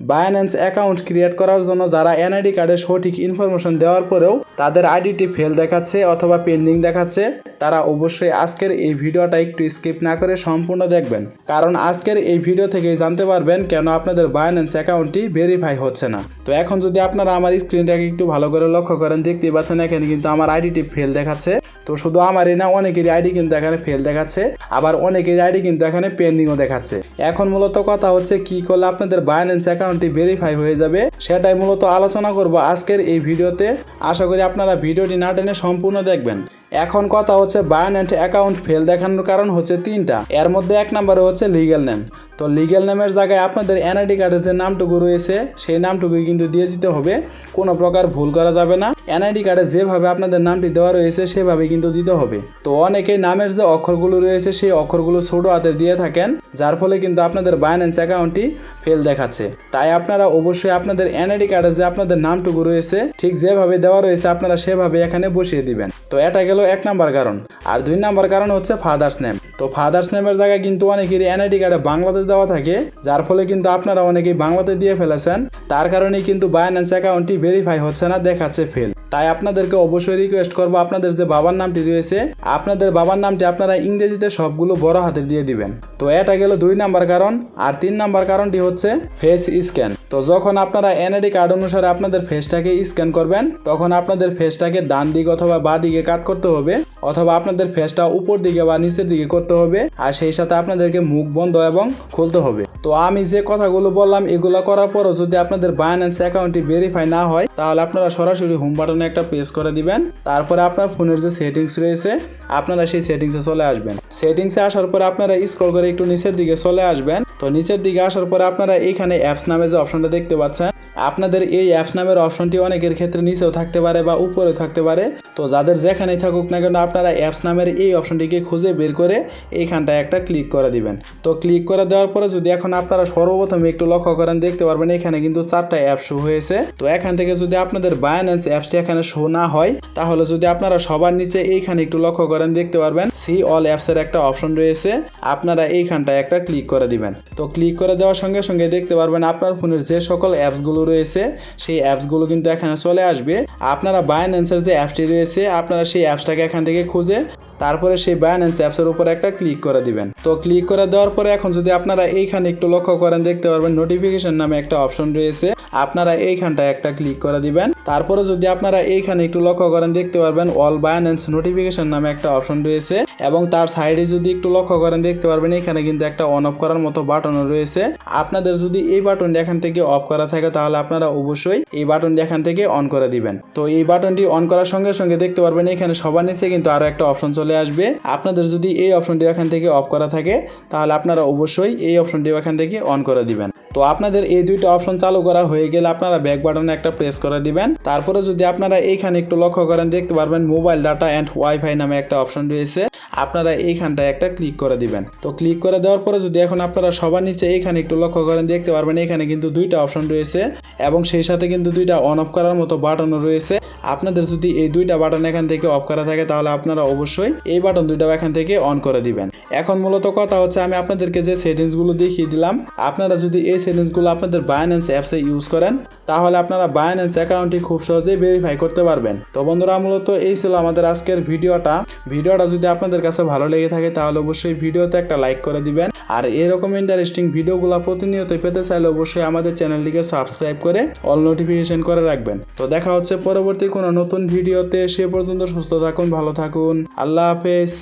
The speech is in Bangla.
বায়ান্যান্স অ্যাকাউন্ট ক্রিয়েট করার জন্য যারা এনআইডি কার্ডে সঠিক ইনফরমেশন দেওয়ার পরেও তাদের আইডিটি ফেল দেখাচ্ছে অথবা পেন্ডিং দেখাচ্ছে, তারা অবশ্যই আজকের এই ভিডিওটা একটু স্কিপ না করে সম্পূর্ণ দেখবেন। কারণ আজকের এই ভিডিও থেকেই জানতে পারবেন কেন আপনাদের বায়ান্যান্স অ্যাকাউন্টটি ভেরিফাই হচ্ছে না। তো এখন যদি আপনারা আমার স্ক্রিনটাকে একটু ভালো করে লক্ষ্য করেন, দেখতেই পাচ্ছেন এখানে কিন্তু আমার আইডিটি ফেল দেখাচ্ছে। তো শুধু আমারই না, অনেকেরই আইডি কিন্তু এখানে ফেল দেখাচ্ছে, আবার অনেকের আইডি কিন্তু এখানে পেন্ডিংও দেখাচ্ছে। এখন মূলত কথা হচ্ছে, কি করলে আপনাদের বায়ান্যান্স অ্যাকাউন্টটি ভেরিফাই হয়ে যাবে। সেটাই মূলত আলোচনা করব আজকের এই ভিডিওতে। আশা করি আপনারা ভিডিওটি না টেনে সম্পূর্ণ দেখবেন। এখন কথা হচ্ছে বায়ান্যান্ট অ্যাকাউন্ট ফেল দেখানোর কারণ হচ্ছে তিনটা। এর মধ্যে এক নম্বরে হচ্ছে লিগ্যাল নেম তো লিগ্যাল নেমের জায়গায় আপনাদের এনআইডি কার্ডের যে নামটুকু রয়েছে, সেই নামটুকুই কিন্তু দিয়ে দিতে হবে। কোনো প্রকার ভুল করা যাবে না। এনআইডি কার্ডে যেভাবে আপনাদের নামটি দেওয়া রয়েছে, সেভাবে কিন্তু দিতে হবে। তো অনেকেই নামের যে অক্ষরগুলো রয়েছে, সেই অক্ষরগুলো ছোট হাতে দিয়ে থাকেন, যার ফলে কিন্তু আপনাদের বায়ান্যান্স অ্যাকাউন্টটি ফেল দেখাচ্ছে। তাই আপনারা অবশ্যই আপনাদের এনআইডি কার্ডে যে আপনাদের নামটুকু রয়েছে, ঠিক যেভাবে দেওয়া রয়েছে, আপনারা সেভাবে এখানে বসিয়ে দিবেন। তো এটা গেল এক নাম্বার কারণ। আর দুই নাম্বার কারণ হচ্ছে ফাদার্স নেম তো ফাদার্স নেমের জায়গায় কিন্তু অনেকেরই এনআইডি কার্ডে বাংলাতে দেওয়া থাকে, যার ফলে কিন্তু আপনারা অনেকেই বাংলাতে দিয়ে ফেলেছেন। তার কারণেই কিন্তু বায়ান্যান্স অ্যাকাউন্টটি ভেরিফাই হচ্ছে না, দেখাচ্ছে ফেল তাই আপনাদেরকে অবশ্যই রিকোয়েস্ট করব, আপনাদের যে বাবার নামটি রয়েছে, আপনাদের বাবার নামটি আপনারা ইংরেজিতে সবগুলো বড় হাতে দিয়ে দিবেন। তো এটা গেল দুই নাম্বার কারণ, আর তিন নাম্বার কারণটি হচ্ছে ফেস স্ক্যান তো যখন আপনারা এনআইডি কার্ড অনুসারে আপনাদের ফেসটাকে স্ক্যান করবেন, তখন আপনাদের ফেসটাকে ডান দিকে অথবা বা দিকে কাট করতে হবে, অথবা আপনাদের ফেসটা উপর দিকে বা নিচের দিকে করতে হবে, আর সেই সাথে আপনাদেরকে মুখ বন্ধ এবং খুলতে হবে। তো আমি যে কথাগুলো বললাম, এগুলো করার পরও যদি আপনাদের বায়ান্যান্স অ্যাকাউন্টটি ভেরিফাই না হয়, তাহলে আপনারা সরাসরি হোম বাটনে একটা প্রেস করে দিবেন, তারপরে আপনার ফোনের যে সেটিংস রয়েছে, আপনারা সেই সেটিংসে চলে আসবেন। সেটিংসে আসার পরে আপনারা স্ক্রল করে একটু নিচের দিকে চলে আসবেন। তো নিচের দিকে আসার পরে আপনারা এখানে অ্যাপস নামে যে অপশনটা দেখতে পাচ্ছেন আপনাদের এই অ্যাপস নামের অপশনটি অনেকের ক্ষেত্রে নিচেও থাকতে পারে বা উপরে থাকতে পারে। তো যাদের যেখানেই থাকুক না কেন আপনারা অ্যাপস নামের এই অপশনটিকে খুঁজে বের করে এইখানটায় একটা ক্লিক করে দিবেন। তো ক্লিক করে দেওয়ার পরে যদি এখন আপনারা সর্বপ্রথমে একটু লক্ষ্য করেন, দেখতে পারবেন এখানে কিন্তু চারটা অ্যাপ শো হয়েছে। তো এখান থেকে যদি আপনাদের বায়ান্যান্স অ্যাপসটি এখানে শো না হয়, তাহলে যদি আপনারা সবার নিচে এইখানে একটু লক্ষ্য করেন, দেখতে পারবেন সি অল অ্যাপসের একটা অপশন রয়েছে। আপনারা এইখানটায় একটা ক্লিক করে দিবেন। তো ক্লিক করে দেওয়ার সঙ্গে সঙ্গে দেখতে পারবেন আপনার ফোনের যে সকল অ্যাপসগুলো রয়েছে, সেই অ্যাপসগুলো কিন্তু এখানে চলে আসবে। আপনারা বায়ান্যান্সের যে অ্যাপসটি রয়েছে, আপনারা সেই অ্যাপসটাকে এখান থেকে খুঁজে, তারপরে সেই বায়ান্যান্স অ্যাপসের উপর একটা ক্লিক করে দিবেন। তো ক্লিক করে দেওয়ার পরে এখন যদি আপনারা এইখানে একটু লক্ষ্য করেন, দেখতে পারবেন নোটিফিকেশন নামে একটা অপশন রয়েছে। আপনারা এইখানটায় একটা ক্লিক করে দিবেন। তারপরে যদি আপনারা এইখানে একটু লক্ষ্য করেন, দেখতে পারবেন অল বায়ান্যান্স নোটিফিকেশন নামে একটা অপশন রয়েছে। এবং তার সাইডে যদি একটু লক্ষ্য করেন, দেখতে পারবেন এখানে কিন্তু একটা অন অফ করার মতো বাটনও রয়েছে। আপনাদের যদি এই বাটনটি এখান থেকে অফ করা থাকে, তাহলে আপনারা অবশ্যই এই বাটনটি এখান থেকে অন করে দিবেন। তো এই বাটনটি অন করার সঙ্গে সঙ্গে দেখতে পারবেন এখানে সবার নিচে কিন্তু আরও একটা অপশন চলে আসবে। আপনাদের যদি এই অপশনটি এখান থেকে অফ করা থাকে, তাহলে আপনারা অবশ্যই এই অপশনটি এখান থেকে অন করে দিবেন। তো আপনাদের এই দুইটা অপশন চালু করা হয়ে গেলে আপনারা ব্যাক বাটনে একটা প্রেস করে দিবেন। তারপরে যদি আপনারা এইখানে একটু লক্ষ্য করেন, দেখতে পারবেন মোবাইল ডাটা অ্যান্ড ওয়াইফাই নামে একটা অপশন রয়েছে। আপনারা এইখানটায় একটা ক্লিক করে দিবেন। তো ক্লিক করে দেওয়ার পরে যদি এখন আপনারা সবার নিচে এইখানে একটু লক্ষ্য করেন, দেখতে পারবেন এখানে কিন্তু দুইটা অপশন রয়েছে এবং সেই সাথে কিন্তু দুইটা অন অফ করার মতো বাটনও রয়েছে। আপনাদের যদি এই দুইটা বাটন এখান থেকে অফ করা থাকে, তাহলে আপনারা অবশ্যই এই বাটন দুইটা এখান থেকে অন করে দিবেন। এখন মূলত কথা হচ্ছে, আমি আপনাদেরকে যে সেটিংসগুলো দেখিয়ে দিলাম, আপনারা যদি এই সেটিংসগুলো আপনাদের বায়ান্যান্স অ্যাপসে ইউজ করেন তাহলে আপনারা বায়ান্যান্স অ্যাকাউন্টটি খুব সহজেই ভেরিফাই করতে পারবেন। তো বন্ধুরা, মূলত এই ছিল আমাদের আজকের ভিডিওটা। ভিডিওটা যদি আপনাদের কাছে ভালো লেগে থাকে, তাহলে অবশ্যই ভিডিওতে একটা লাইক করে দিবেন। আর এরকম ইন্টারেস্টিং ভিডিওগুলো প্রতিনিয়ত পেতে চাইলে অবশ্যই আমাদের চ্যানেলটিকে সাবস্ক্রাইব করে অল নোটিফিকেশন করে রাখবেন। তো দেখা হচ্ছে পরবর্তী কোনো নতুন ভিডিওতে। সে পর্যন্ত সুস্থ থাকুন, ভালো থাকুন। আল্লাহ হাফেজ।